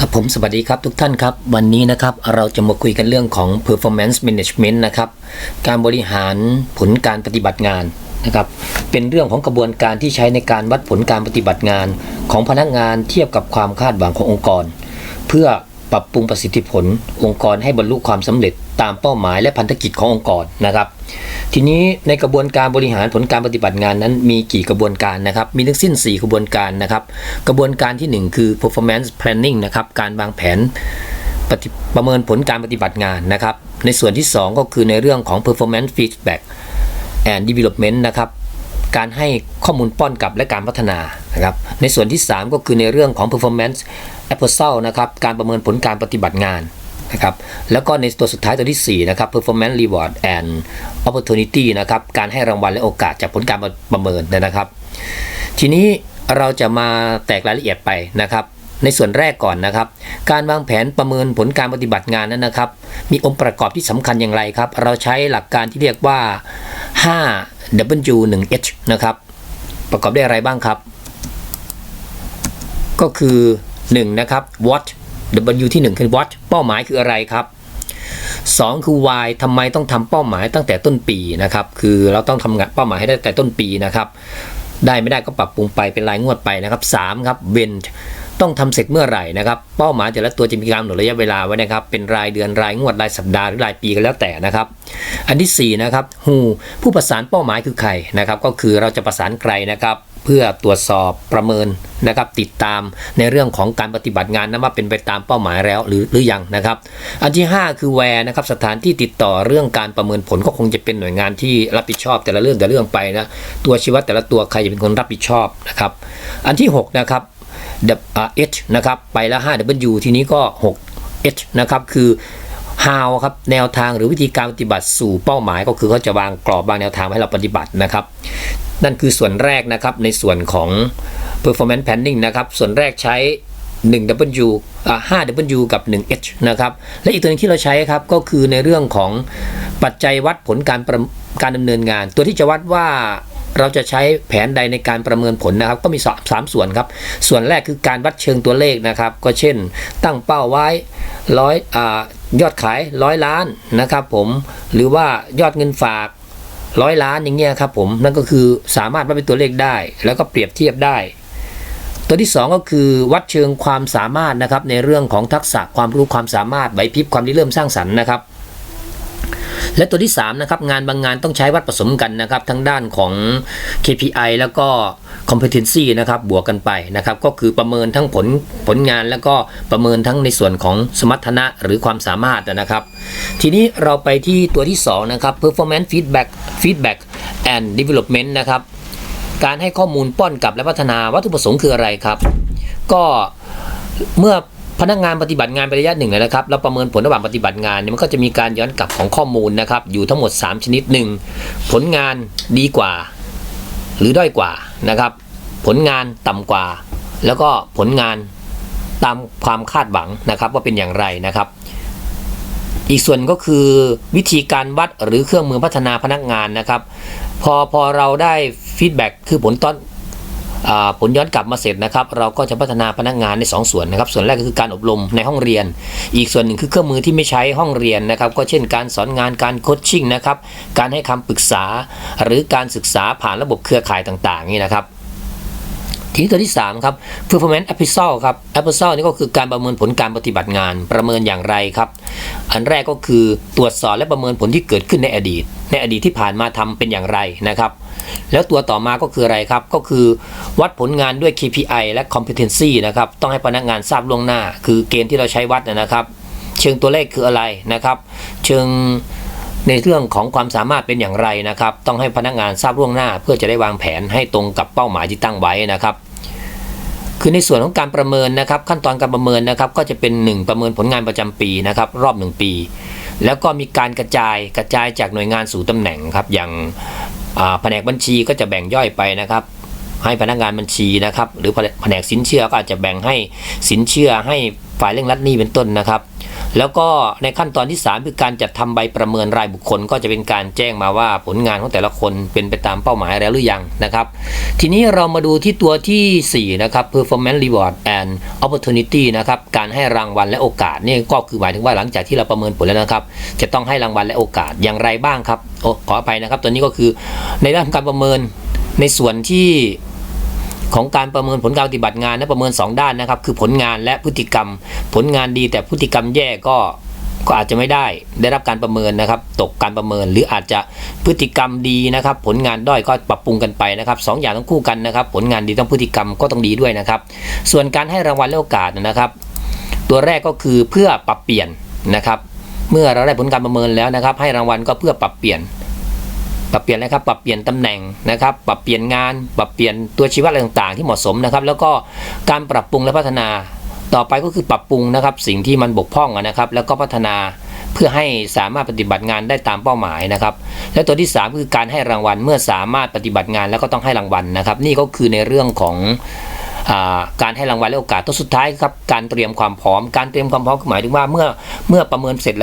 ครับผมสวัสดีครับทุกท่านครับ วันนี้นะครับเราจะมาคุยกันเรื่องของ performance management นะครับการบริหารผลการปฏิบัติงานนะครับเป็นเรื่องของกระบวนการที่ใช้ในการวัดผลการปฏิบัติงาน ของพนักงานเทียบกับความคาดหวังขององค์กร เพื่อปรับปรุงประสิทธิผล องค์กรให้บรรลุความสำเร็จตามเป้าหมายและพันธกิจขององค์กรนะครับ ทีนี้ในกระบวนการบริหารผลการปฏิบัติงานนั้นมีกี่กระบวนการนะครับ มีทั้งสิ้น 4 กระบวนการนะครับ กระบวนการทีหนึ่1 คือ performance planning นะครับการวางแผนปประเมินผลการปฏิบัติงานนะครับ ในส่วนที่ 2 ก็คือในเรื่องของ performance feedback and development นะครับการให้ข้อมูลป้อนกลับและการพัฒนานะครับ ในส่วนที่ 3 ก็คือในเรื่องของ performance appraisal นะครับการประเมินผลการปฏิบัติงาน นะครับแล้วก็ในตัวสุดท้ายตัวที่ 4 นะครับ performance reward and opportunity นะครับการให้รางวัลและโอกาสจากผลการประเมินนะครับ ทีนี้เราจะมาแตกรายละเอียดไปนะครับ ในส่วนแรกก่อนนะครับ การวางแผนประเมินผลการปฏิบัติงานนั้นนะครับ มีองค์ประกอบที่สำคัญอย่างไรครับ เราใช้หลักการที่เรียกว่า 5W 1H นะครับประกอบด้วยอะไรบ้างครับ ก็คือ 1 นะครับ what W ที่ 1 คือ what เป้าหมายคืออะไรครับ 2 คือ why ทำไมต้องทำเป้าหมายตั้งแต่ต้นปีนะครับ คือเราต้องทำงานเป้าหมายให้ได้แต่ต้นปีนะครับ ได้ไม่ได้ก็ปรับปรุงไปเป็นรายงวดไปนะครับ3ครับ when ต้องทำเสร็จเมื่อไหร่นะครับเป้าหมายแต่ละตัวจะมีการกำหนดระยะเวลาไว้นะครับ เป็นรายเดือนรายงวดรายสัปดาห์หรือรายปีก็แล้วแต่นะครับ อันที่4นะครับ who ผู้ประสานเป้าหมายคือใครนะครับ ก็คือเราจะประสานใครนะครับ เพื่อตรวจสอบประเมินนะครับติดตามในเรื่องของการปฏิบัติงานนั้นว่าเป็นไปตามเป้าหมายแล้วหรือหรือยังนะครับ อันที่ 5 คือ where นะครับสถานที่ติดต่อเรื่องการประเมินผลก็คงจะเป็นหน่วยงานที่รับผิดชอบแต่ละเรื่องแต่ละเรื่องไปนะตัวชีวัดแต่ละตัวใครจะเป็นคนรับผิดชอบนะครับอันที่ 6 นะครับ H นะครับไปแล้ว 5W ทีนี้ก็ 6H นะครับคือ how ครับแนวทางหรือวิธีการปฏิบัติสู่เป้าหมายก็คือเขาจะวางกรอบวางแนวทางให้เราปฏิบัตินะครับ นั่นคือส่วนแรกนะครับในส่วนของ performance planning นะครับส่วนแรกใช้ 1W 5W กับ 1H นะครับและอีกตัวหนึงที่เราใช้ครับก็คือในเรื่องของปัจจัยวัดผลการการดำเนินงาน ตัวที่จะวัดว่าเราจะใช้แผนใดในการประเมินผลนะครับ ก็มีสามสามส่วนครับ ส่วนแรกคือการวัดเชิงตัวเลขนะครับ ก็เช่น ตั้งเป้าไว้ร้อยอยอดขายร้อยล้านนะครับผมหรือว่ายอดเงินฝาก ร้อยล้านอย่างเงี้ยครับผมนั่นก็คือสามารถวัดเป็นตัวเลขได้ แล้วก็เปรียบเทียบได้ ตัวที่ 2 ก็คือวัดเชิงความสามารถนะครับในเรื่องของทักษะความรู้ความสามารถไหวพริบความริเริ่มสร้างสรรค์นะครับ และตัวที่3นะครับงานบางงานต้องใช้วัดผสมกันนะครับทั้งด้านของ KPI แล้วก็ competency นะครับบวกกันไปนะครับก็คือประเมินทั้งผลผลงานแล้วก็ประเมินทั้งในส่วนของสมรรถนะหรือความสามารถนะครับ ทีนี้เราไปที่ตัวที่2นะครับ performance feedback feedback and development นะครับการให้ข้อมูลป้อนกลับและพัฒนาวัตถุประสงค์คืออะไรครับ ก็เมื่อ พนักงานปฏิบัติงานไประยะหนึ่งแล้วนะครับเราประเมินผลระหว่างปฏิบัติงานเนี่ยมันก็จะมีการย้อนกลับของข้อมูลนะครับ อยู่ทั้งหมด 3 ชนิดหนึ่งผลงานดีกว่า หรือด้อยกว่านะครับ ผลงานต่ำกว่า แล้วก็ผลงานตามความคาดหวังนะครับ ว่าเป็นอย่างไรนะครับ อีกส่วนก็คือวิธีการวัดหรือเครื่องมือพัฒนาพนักงานนะครับ พอพอเราได้ฟีดแบ็กคือผลต้น ผลย้อนกลับมาเสร็จนะครับเราก็จะพัฒนาพนักงานใน 2 ส่วนนะครับส่วนแรกก็คือการอบรมในห้องเรียน อีกส่วนหนึ่งคือเครื่องมือที่ไม่ใช้ห้องเรียนนะครับก็เช่นการสอนงานการโคชชิ่งนะครับการให้คำปรึกษา หรือการศึกษาผ่านระบบเครือข่ายต่างๆนี่นะครับ ทีนี้ตัวที่ 3 ครับ performance appraisal ครับ appraisal นี่ก็คือการประเมินผลการปฏิบัติงาน ประเมินอย่างไรครับ อันแรกก็คือตรวจสอบและประเมินผลที่เกิดขึ้นในอดีต ในอดีตที่ผ่านมาทำเป็นอย่างไรนะครับ แล้วตัวต่อมาก็คืออะไรครับ ก็คือวัดผลงานด้วย KPI และ competency นะครับ ต้องให้พนักงานทราบล่วงหน้า คือเกณฑ์ที่เราใช้วัดนะครับ เชิงตัวเลขคืออะไรนะครับ เชิงในเรื่องของความสามารถเป็นอย่างไรนะครับ ต้องให้พนักงานทราบล่วงหน้า เพื่อจะได้วางแผนให้ตรงกับเป้าหมายที่ตั้งไว้นะครับ คือในส่วนของการประเมินนะครับ ขั้นตอนการประเมินนะครับ ก็จะเป็น 1 ประเมินผลงานประจำปีนะครับ รอบ 1 ปี แล้วก็มีการกระจายกระจายจากหน่วยงานสู่ตำแหน่งครับอย่างแผนกบัญชีก็จะแบ่งย่อยไปนะครับ ให้พนักงานบัญชีนะครับ หรือแผนกสินเชื่อก็อาจจะแบ่งให้สินเชื่อให้ฝ่ายเร่งรัดหนี้เป็นต้นนะครับ แล้วก็ในขั้นตอนที่ 3 คือการจัดทำใบประเมินรายบุคคล ก็จะเป็นการแจ้งมาว่าผลงานของแต่ละคนเป็นไปตามเป้าหมายแล้วหรือยังนะครับ ทีนี้เรามาดูที่ตัวทีสี่ 4 นะครับ performance reward and opportunity นะครับ การให้รางวัลและโอกาสนี่ก็คือหมายถึงว่าหลังจากที่เราประเมินผลแล้วนะครับ จะต้องให้รางวัลและโอกาสอย่างไรบ้างครับโอ้ขออภัยนะครับ ตัวนี้ก็คือในด้านการประเมินในส่วนที่ ของการประเมินผลการปฏิบัติงานนะประเมิน 2 ด้านนะครับ คือผลงานและพฤติกรรม ผลงานดีแต่พฤติกรรมแย่ก็ก็อาจจะไม่ได้ได้รับการประเมินนะครับ ตกการประเมินหรืออาจจะพฤติกรรมดีนะครับ ผลงานด้อยก็ปรับปรุงกันไปนะครับสองอย่างต้องคู่กันนะครับ ผลงานดีต้องพฤติกรรมก็ต้องดีด้วยนะครับ ส่วนการให้รางวัลและโอกาสนะครับ ตัวแรกก็คือเพื่อปรับเปลี่ยนนะครับ เมื่อเราได้ผลการประเมินแล้วนะครับ ให้รางวัลก็เพื่อปรับเปลี่ยน ปรับเปลี่ยนนะครับ ปรับเปลี่ยนตำแหน่งนะครับ ปรับเปลี่ยนงาน ปรับเปลี่ยนตัวชี้วัดอะไรต่างๆ ที่เหมาะสมนะครับ แล้วก็การปรับปรุงและพัฒนาต่อไปก็คือปรับปรุงนะครับ สิ่งที่มันบกพร่องนะครับ แล้วก็พัฒนาเพื่อให้สามารถปฏิบัติงานได้ตามเป้าหมายนะครับ และตัวที่ 3 คือการให้รางวัลเมื่อสามารถปฏิบัติงานแล้วก็ต้องให้รางวัลนะครับ นี่ก็คือในเรื่องของการให้รางวัลและโอกาสตัวสุดท้ายครับการเตรียมความพร้อม การเตรียมความพร้อมหมายถึงว่าเมื่อเมื่อประเมินเสร็จแล้ว